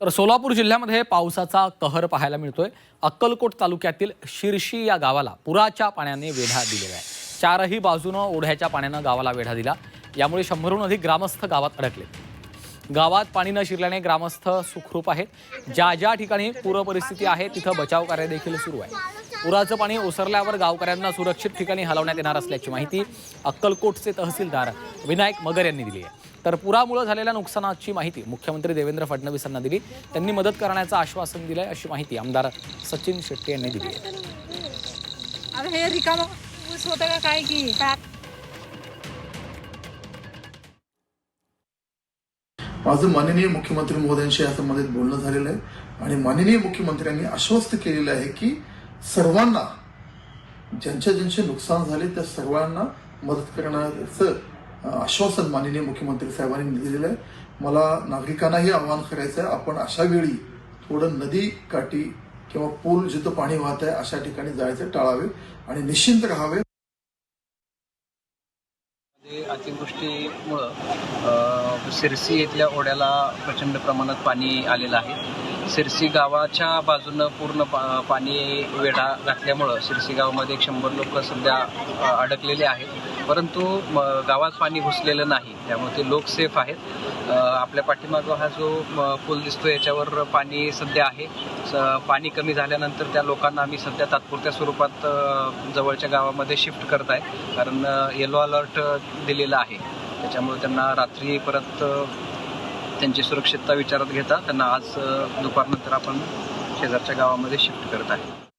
तर सोलापूर जिल्ह्यामध्ये पावसाचा कहर पाहायला मिळतोय. अक्कलकोट तालुक्यातील शिरशी या गावाला पुराच्या पाण्याने वेढा दिलेला आहे. चारही बाजूनं ओढ्याच्या पाण्यानं गावाला वेढा दिला. यामुळे शंभरहून अधिक ग्रामस्थ गावात अडकले. गावात पाणी न शिरल्याने ग्रामस्थ सुखरूप आहेत. ज्या ज्या ठिकाणी पूरपरिस्थिती आहे तिथं बचाव कार्य देखील सुरू आहे. पुराचं पाणी ओसरल्यावर गावकऱ्यांना सुरक्षित ठिकाणी हलवण्यात येणार असल्याची माहिती अक्कलकोटचे तहसीलदार विनायक मगर यांनी दिली आहे. तर पुरामुळे झालेल्या नुकसानाची माहिती मुख्यमंत्री देवेंद्र फडणवीसांना दिली. त्यांनी मदत करण्याचं आश्वासन दिलंय अशी माहिती आमदार सचिन शेट्टी यांनी दिली आहे. माझं माननीय मुख्यमंत्री महोदयांशी या संबंधित बोलणं झालेलं आहे. आणि माननीय मुख्यमंत्र्यांनी आश्वस्त केलेलं आहे की सर्वांना ज्यांच्या ज्यांचे नुकसान झाले त्या सर्वांना मदत करण्याचं आश्वासन माननीय मुख्यमंत्री साहेबांनी दिलेलं आहे. मला नागरिकांनाही आवाहन करायचं आहे आपण अशा वेळी थोडं नदी काठी किंवा पूल जिथं पाणी वाहत आहे अशा ठिकाणी जायचं टाळावे आणि निश्चिंत राहावे. अतिवृष्टीमुळं सिरसी इथल्या ओढ्याला प्रचंड प्रमाणात पाणी आलेलं आहे. सिरसी गावाच्या बाजूनं पूर्ण पा पाणी वेढा घातल्यामुळं सिरसी गावामध्ये एक शंभर लोक सध्या अडकलेले आहेत. परंतु म, गावात पाणी घुसलेलं नाही. त्यामुळे ते लोक सेफ आहेत. आपल्या पाठीमागं हा जो म, पूल दिसतो याच्यावर पाणी सध्या आहे. स- पाणी कमी झाल्यानंतर त्या लोकांना आम्ही सध्या तात्पुरत्या स्वरूपात जवळच्या गावामध्ये शिफ्ट करत आहे कारण येलो अलर्ट दिलेला आहे. त्याच्यामुळे त्यांना रात्री परत त्यांची सुरक्षितता विचारात घेता त्यांना आज दुपारनंतर आपण शेजारच्या गावामध्ये शिफ्ट करत आहे.